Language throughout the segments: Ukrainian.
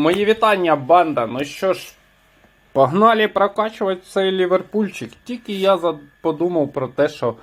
Мої вітання, банда. Ну що ж, погнали прокачувати цей Ліверпульчик. Тільки я подумав про те, що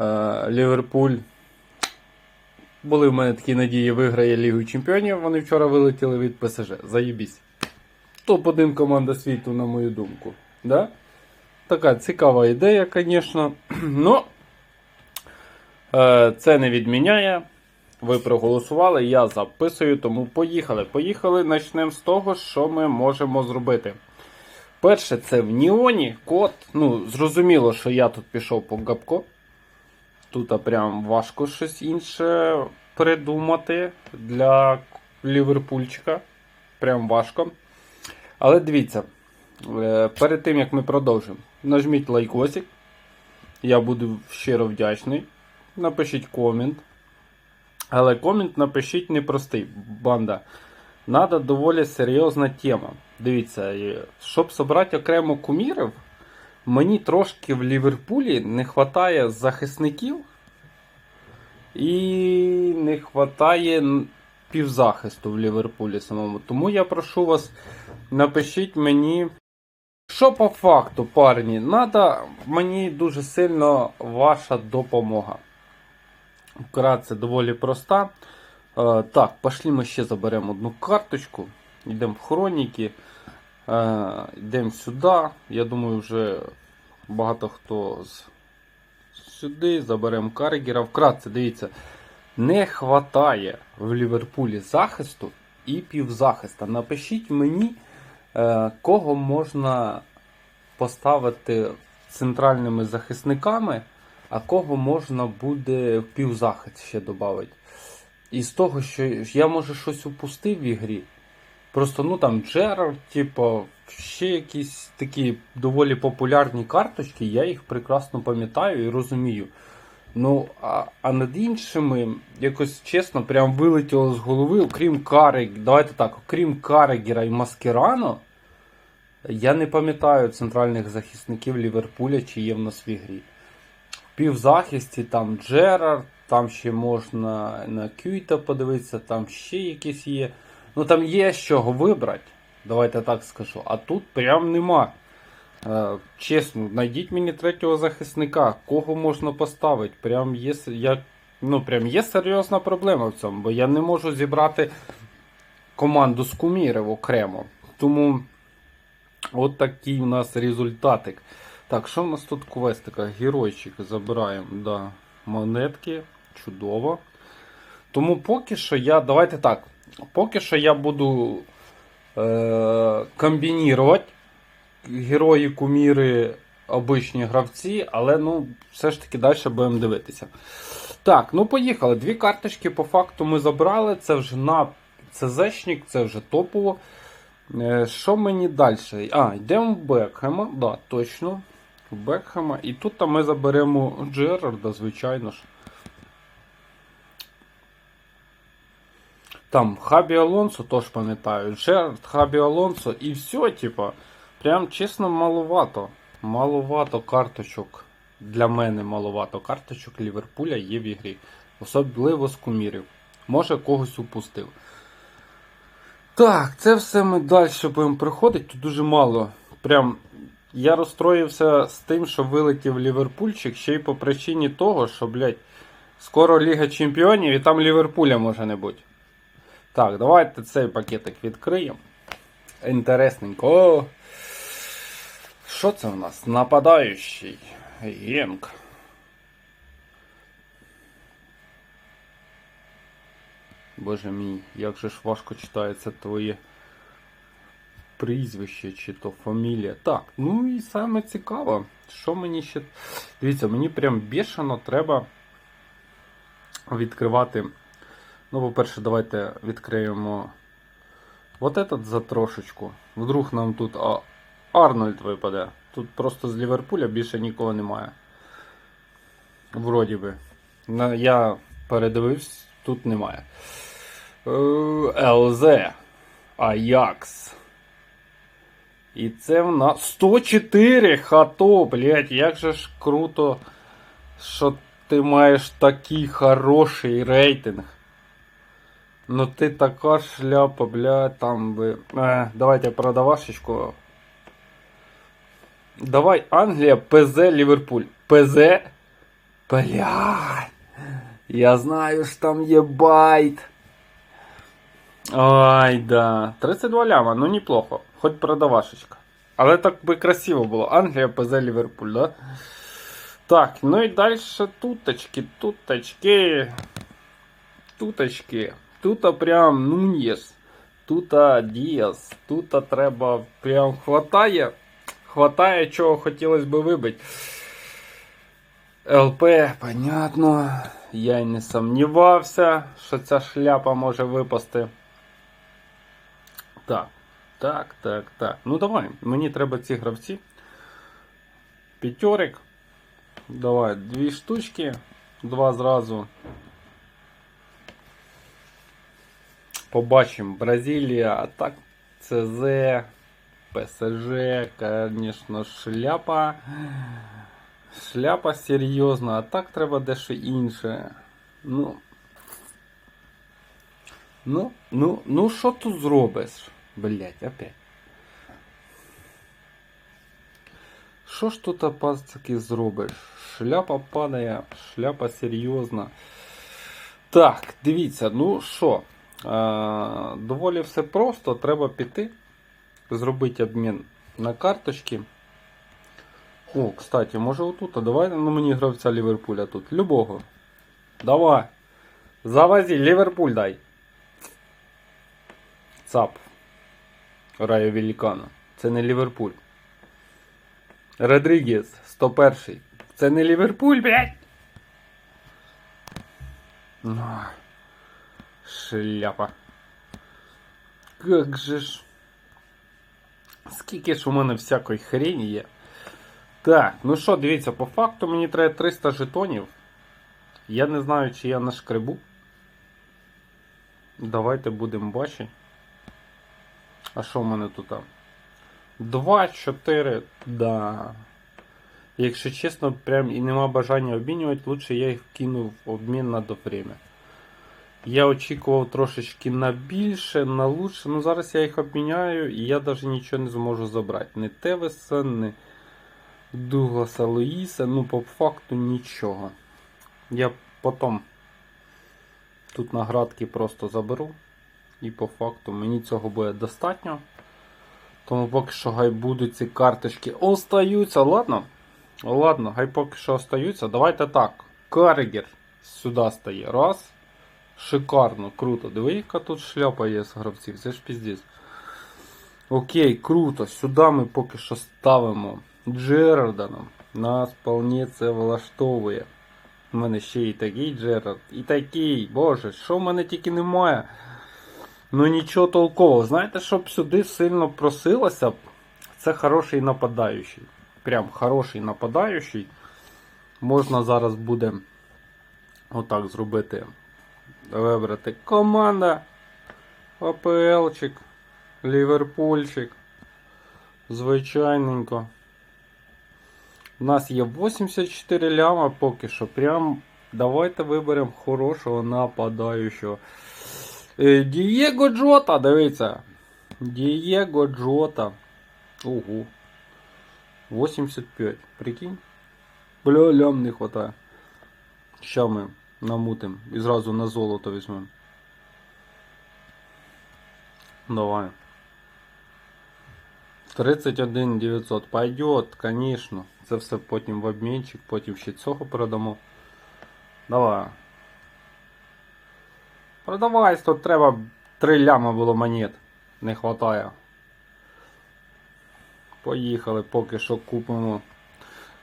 е, Ліверпуль. Були в мене такі надії, виграє Лігу Чемпіонів. Вони вчора вилетіли від ПСЖ. Заєбісь. Топ-1 команда світу, на мою думку. Да? Така цікава ідея, звісно. Ну, е, це не відміняє. Ви проголосували, я записую, тому поїхали. Поїхали, почнемо з того, що ми можемо зробити. Перше, це в Ніоні код. Ну, зрозуміло, що я тут пішов по гапко. Тут прям важко щось інше придумати для Ліверпульчика. Прям важко. Але дивіться, е, перед тим як ми продовжимо, нажміть лайкосик. Я буду щиро вдячний. Напишіть комент. Але комент напишіть непростий, банда. Надо доволі серйозна тема. Дивіться, щоб собрати окремо кумірів, мені трошки в Ліверпулі не вистачає захисників і не вистачає півзахисту в Ліверпулі самому. Тому я прошу вас, напишіть мені. Що по факту, парні, надо мені дуже сильно ваша допомога. Вкратце доволі проста. Е, так, пошли ми ще заберемо одну карточку. Йдемо в хроніки. Е, йдемо сюди. Я думаю, вже багато хто з... сюди. Заберемо Каргера. Вкратце, дивіться, не хватає в Ліверпулі захисту і півзахиста. Напишіть мені, е, кого можна поставити центральними захисниками а кого можна буде в півзахист ще додати. І з того, що я може щось упустив в ігрі. Просто ну там Джерард, типу, ще якісь такі доволі популярні карточки, я їх прекрасно пам'ятаю і розумію. Ну, а, а над іншими, якось чесно, прям вилетіло з голови, окрім Кари, давайте так, окрім Карегера і Маскерано, я не пам'ятаю центральних захисників Ліверпуля, чи є в нас в ігрі півзахисті там Джерард, там ще можна на Кюйта подивитися, там ще якісь є. Ну там є чого вибрати, давайте так скажу. А тут прям нема. Е, чесно, знайдіть мені третього захисника, кого можна поставити. Прям є, я, ну, прям є серйозна проблема в цьому, бо я не можу зібрати команду з кумірів окремо. Тому от такий у нас результатик. Так, що в нас тут квестика? Геройчик забираємо да, монетки. Чудово. Тому поки що я. Давайте так. Поки що я буду е, комбінірувати герої, куміри, обичні гравці, але ну, все ж таки далі будемо дивитися. Так, ну поїхали. Дві карточки по факту ми забрали. Це вже на ЦЗшник, це вже топово. Е, Що мені далі? А, йдемо в Бекхема, да, точно. Бекхема. І тут ми заберемо Джерарда, звичайно ж. Там Хабі Алонсо, теж пам'ятаю. Джерард, Хабі Алонсо і все, типа. Прям чесно, маловато. Маловато карточок. Для мене маловато карточок Ліверпуля є в ігрі. Особливо з кумірів. Може когось упустив. Так, це все ми далі будемо проходити. Тут дуже мало. Прям я розстроївся з тим, що вилетів Ліверпульчик, ще й по причині того, що, блядь, скоро Ліга Чемпіонів і там Ліверпуля може не бути. Так, давайте цей пакетик відкриємо. Інтересненько. О! Що це у нас? Нападаючий. Генк. Боже мій, як же ж важко читається твоє прізвище чи то фамілія. Так, ну і саме цікаво, що мені ще. Дивіться, мені прям бешено треба відкривати. Ну, по-перше, давайте відкриємо вот этот за трошечку. Вдруг нам тут а, Арнольд випаде. Тут просто з Ліверпуля більше нікого немає. Вроді би. Я передивився, тут немає. Е, ЛЗ. Аякс. І це в нас 104 хато, блять, як же ж круто, що ти маєш такий хороший рейтинг. Ну ти така шляпа, бля, там би. Е, давайте продавашечку. Давай Англія, ПЗ, Ліверпуль. ПЗ? Блядь. Я знаю, що там є байт. Ай, да. 32 ляма, ну неплохо. Хоть продавашечка. Але так би красиво було. Англія, ПЗ, Ліверпуль, да? Так, ну і далі туточки, туточки. Туточки. Тут прям Нуньєс. Тут Діас. Тут треба прям хватає. Хватає, чого хотілося би вибити. ЛП, понятно. Я й не сумнівався, що ця шляпа може випасти. Так, так, так, так. Ну давай, мені треба ці гравці. П'ятьорик. Давай, дві штучки. Два зразу. Побачимо. Бразилія, а так ЦЗ, ПСЖ, звісно, шляпа. Шляпа серйозна, а так треба дещо інше. Ну. Ну, ну, ну, що тут зробиш? Блять, опять. Що ж тут пацаки зробиш? Шляпа падає, шляпа серйозна. Так, дивіться, ну що, доволі все просто. Треба піти, зробити обмін на карточки. О, кстати, може отут, а давай ну, мені гравця Ліверпуля тут. Любого. Давай. Завози, Ліверпуль дай. ЦАП. Райо Великана. Це не Ліверпуль. Родрігес, 101. Це не Ліверпуль, блядь. Ну, Шляпа. Как же ж. Скільки ж у мене всякої хрені є. Так, ну що, дивіться, по факту мені треба 300 жетонів. Я не знаю, чи я нашкребу. Давайте будемо бачити. А що в мене тут? 2, 4, да. Якщо чесно, прям і нема бажання обмінювати, лучше я їх вкину в обмін на до время. Я очікував трошечки на більше, на лучше. Ну зараз я їх обміняю і я навіть нічого не зможу забрати. Ні Тевеса, ні Дугласа Луїса, ну по факту нічого. Я потім тут наградки просто заберу. І по факту мені цього буде достатньо. Тому поки що хай будуть ці карточки остаються. Ладно? Ладно, хай поки що остаються. Давайте так. Каргер сюди стає. Раз. Шикарно, круто. Диви, яка тут шляпа є з гравців. Це ж піздець. Окей, круто. Сюди ми поки що ставимо Джерарданом. Нас вполне це влаштовує. У мене ще і такий Джерард, і такий. Боже, що в мене тільки немає. Ну нічого толкового. Знаєте, щоб сюди сильно просилося, це хороший нападаючий. Прям хороший нападаючий. Можна зараз буде отак зробити. Вибрати команда. АПЛчик, Ліверпульчик. Звичайненько. У нас є 84 ляма поки що. Прям давайте виберемо хорошого нападаючого. Е, Дієго Джота, дивіться. Дієго Джота. Ого. 85. Прикинь? Бля, лям не хватає. Ща ми намутим і зразу на золото візьмемо. Давай. 31 900. Пойдет, конечно. Це все потім в обмінчик, потім ще цього продамо. Давай. Продавай, тут треба 3 ляма було монет. Не хватає. Поїхали, поки що купимо.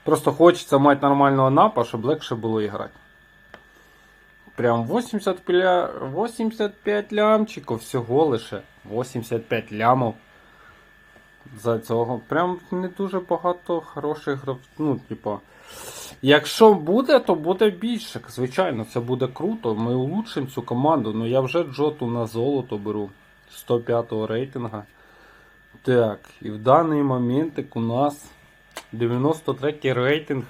Просто хочеться мати нормального напа, щоб легше було грати. Прям 80 пля... 85 лямчиків всього лише. 85 лямов. За цього. Прям не дуже багато хороших гравців. Ну, типа. Якщо буде, то буде більше. Звичайно, це буде круто. Ми улучшимо цю команду. Ну я вже Джоту на золото беру 105-го рейтинга. Так, і в даний момент у нас 93 рейтинг.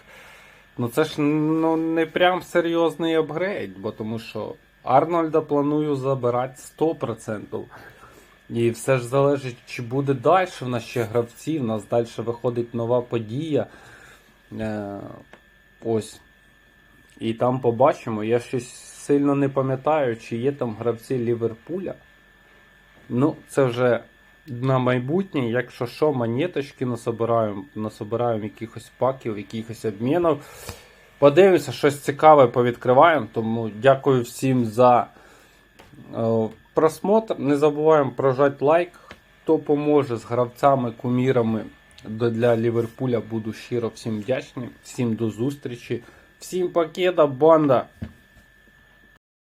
Ну це ж ну, не прям серйозний апгрейд, бо тому що Арнольда планую забирати 100%. І все ж залежить, чи буде далі в нас ще гравці. У нас далі виходить нова подія. Е, ось. І там побачимо. Я щось сильно не пам'ятаю, чи є там гравці Ліверпуля. Ну, це вже на майбутнє, якщо що, монеточки насобираємо, насобираємо якихось паків, якихось обмінів. Подивимося, щось цікаве повідкриваємо. Тому дякую всім за е, просмотр. Не забуваємо прожати лайк. Хто поможе з гравцями, кумірами для Ліверпуля, буду щиро всім вдячний. Всім до зустрічі. Всім пакета, банда!